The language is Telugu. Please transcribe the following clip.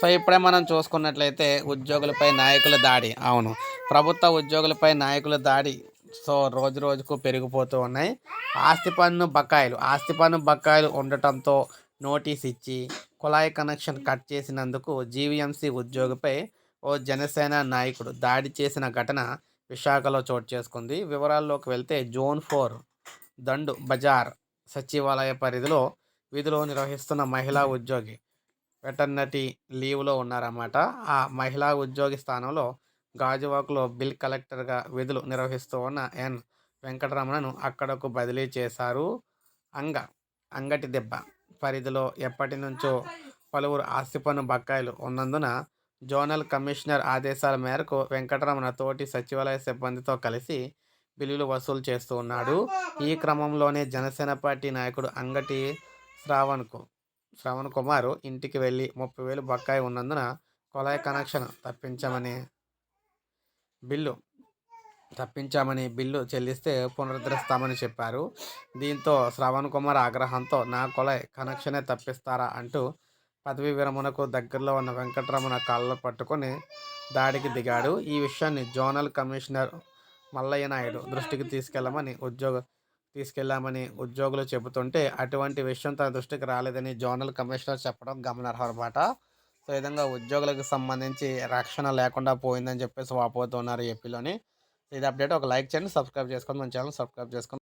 సో ఇప్పుడే మనం చూసుకున్నట్లయితే ఉద్యోగులపై నాయకుల దాడి. అవును. ప్రభుత్వ ఉద్యోగులపై నాయకుల దాడి సో రోజు రోజుకు పెరిగిపోతూ ఉన్నాయి. ఆస్తి పన్ను బకాయిలు. ఆస్తి పన్ను బకాయిలు ఉండటంతో నోటీస్ ఇచ్చి కుళాయి కనెక్షన్ కట్ చేసినందుకు జీవీఎంసీ ఉద్యోగిపై ఓ జనసేన నాయకుడు దాడి చేసిన ఘటన విశాఖలో చోటు చేసుకుంది. వివరాల్లోకి వెళ్తే జోన్ ఫోర్ దండు బజార్ సచివాలయ పరిధిలో విధులు నిర్వహిస్తున్న మహిళా ఉద్యోగి వెటర్నటీ లీవ్లో ఉన్నారన్నమాట. ఆ మహిళా ఉద్యోగి స్థానంలో గాజువాకలో బిల్ కలెక్టర్గా విధులు నిర్వహిస్తూ ఉన్న ఎన్. వెంకటరమణను అక్కడకు బదిలీ చేశారు. అంగ అంగటి దెబ్బ పరిధిలో ఎప్పటి నుంచో పలువురు ఆస్తి పన్ను బకాయిలు ఉన్నందున జోనల్ కమిషనర్ ఆదేశాల మేరకు వెంకటరమణ తోటి సచివాలయ సిబ్బందితో కలిసి బిల్లులు వసూలు చేస్తూ ఉన్నాడు. ఈ క్రమంలోనే జనసేన పార్టీ నాయకుడు అంగటి శ్రావణ్కు శ్రవణ్ కుమార్ ఇంటికి వెళ్ళి ముప్పై వేలు బకాయి ఉన్నందున కొలాయి కనెక్షన్ తప్పించమని బిల్లు తప్పించామని బిల్లు చెల్లిస్తే పునరుద్ధరిస్తామని చెప్పారు. దీంతో శ్రవణ్ కుమార్ ఆగ్రహంతో నా కొలాయి కనెక్షనే తప్పిస్తారా అంటూ పదవి విరమణకు దగ్గరలో ఉన్న వెంకటరమణ కాళ్ళ పట్టుకొని దాడికి దిగాడు. ఈ విషయాన్ని జోనల్ కమిషనర్ మల్లయ్య నాయుడు దృష్టికి తీసుకెళ్ళమని ఉద్యోగ తీసుకెళ్ళామని ఉద్యోగులు చెబుతుంటే అటువంటి విషయం తన దృష్టికి రాలేదని జోనల్ కమిషనర్ చెప్పడం గమనార్హం అనమాట సో ఈ విధంగా ఉద్యోగులకు సంబంధించి రక్షణ లేకుండా పోయిందని చెప్పేసి వాపోతున్నారు ఏపీలోని. ఇది అప్డేట్. ఒక లైక్ చేయండి సబ్స్క్రైబ్ చేసుకోండి మన ఛానల్ సబ్స్క్రైబ్ చేసుకోండి.